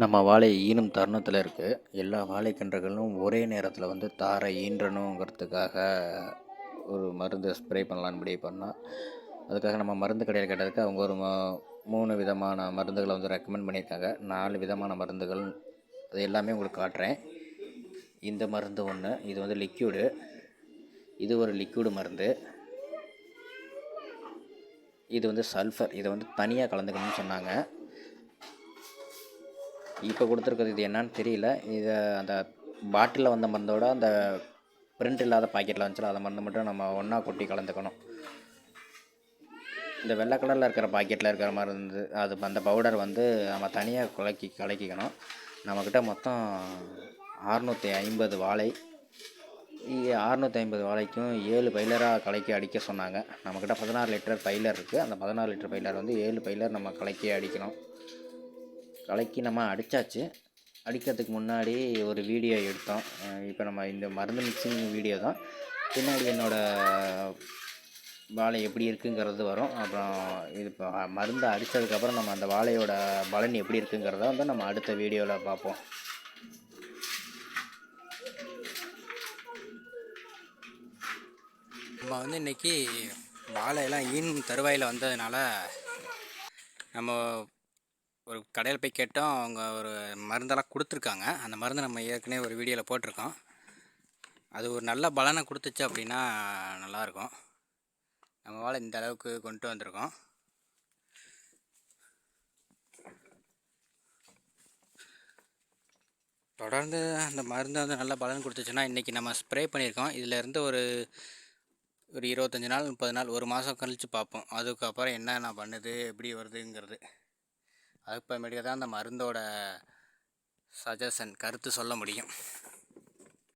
நம்ம வாழை ஈனும் தருணத்தில் இருக்குது எல்லா வாழைக்கன்றுகளும் ஒரே நேரத்தில் வந்து தாரை ஈன்றணுங்கிறதுக்காக ஒரு மருந்து ஸ்ப்ரே பண்ணலான்னு முடிவு பண்ணோம் அதுக்காக நம்ம மருந்து கடையில் கேட்டதுக்கு அவங்க ஒரு மூணு விதமான மருந்துகளை வந்து ரெக்கமெண்ட் பண்ணியிருக்காங்க. நாலு விதமான மருந்துகள் அது எல்லாமே உங்களுக்கு காட்டுறேன். இந்த மருந்து ஒன்று இது வந்து லிக்யூடு இது ஒரு லிக்யூடு மருந்து. இது வந்து சல்ஃபர் இதை வந்து தனியாக கலந்துக்கணும்னு சொன்னாங்க. இப்போ கொடுத்துருக்கிறது இது என்னன்னு தெரியல. இதை அந்த பாட்டிலில் வந்த மருந்தோட அந்த பிரிண்ட் இல்லாத பாக்கெட்டில் வந்துச்சுல அந்த மருந்து மட்டும் நம்ம ஒன்றா கொட்டி கலந்துக்கணும். இந்த வெள்ளை கலரில் இருக்கிற பாக்கெட்டில் இருக்கிற மருந்து அது அந்த பவுடர் வந்து நம்ம தனியாக கலக்கி கலக்கிக்கணும். நம்மக்கிட்ட மொத்தம் அறுநூற்றி ஐம்பது வாழை அறுநூற்றி ஐம்பது வாழைக்கும் ஏழு பைலராக கலக்கி அடிக்க சொன்னாங்க. நம்மக்கிட்ட பதினாறு லிட்டர் பைலர் இருக்குது அந்த பதினாறு லிட்டர் பைலர் வந்து ஏழு பைலர் நம்ம கலக்கி அடிக்கணும். கலக்கி நம்ம அடித்தாச்சு அடிக்கிறதுக்கு முன்னாடி ஒரு வீடியோ எடுத்தோம். இப்போ நம்ம இந்த மருந்து மிக்சிங் வீடியோ தான். பின்னாடி என்னோடய வாழை எப்படி இருக்குங்கிறது வரும். அப்புறம் இது இப்போ மருந்து அடித்ததுக்கப்புறம் நம்ம அந்த வாழையோட பலன் எப்படி இருக்குங்கிறத வந்து நம்ம அடுத்த வீடியோவில் பார்ப்போம். நம்ம வந்து இன்றைக்கி வாழையெல்லாம் ஈன் தருவாயில் வந்ததுனால நம்ம ஒரு கடையில் போய் கேட்டோம் அவங்க ஒரு மருந்தெல்லாம் கொடுத்துருக்காங்க. அந்த மருந்து நம்ம ஏற்கனவே ஒரு வீடியோவில் போட்டிருக்கோம். அது ஒரு நல்ல பலனை கொடுத்துச்சு அப்படின்னா நல்லாயிருக்கும் நம்ம இந்த அளவுக்கு கொண்டு வந்திருக்கோம். தொடர்ந்து அந்த மருந்து வந்து நல்ல பலன் கொடுத்துச்சுன்னா இன்றைக்கி நம்ம ஸ்ப்ரே பண்ணியிருக்கோம். இதிலேருந்து ஒரு ஒரு இருபத்தஞ்சி நாள் முப்பது நாள் ஒரு மாதம் கழித்து பார்ப்போம். அதுக்கப்புறம் என்னென்ன பண்ணுது எப்படி வருதுங்கிறது. அதுக்கப்புறமேட்டுக்கு தான் அந்த மருந்தோட சஜஷன் கருத்து சொல்ல முடியும்.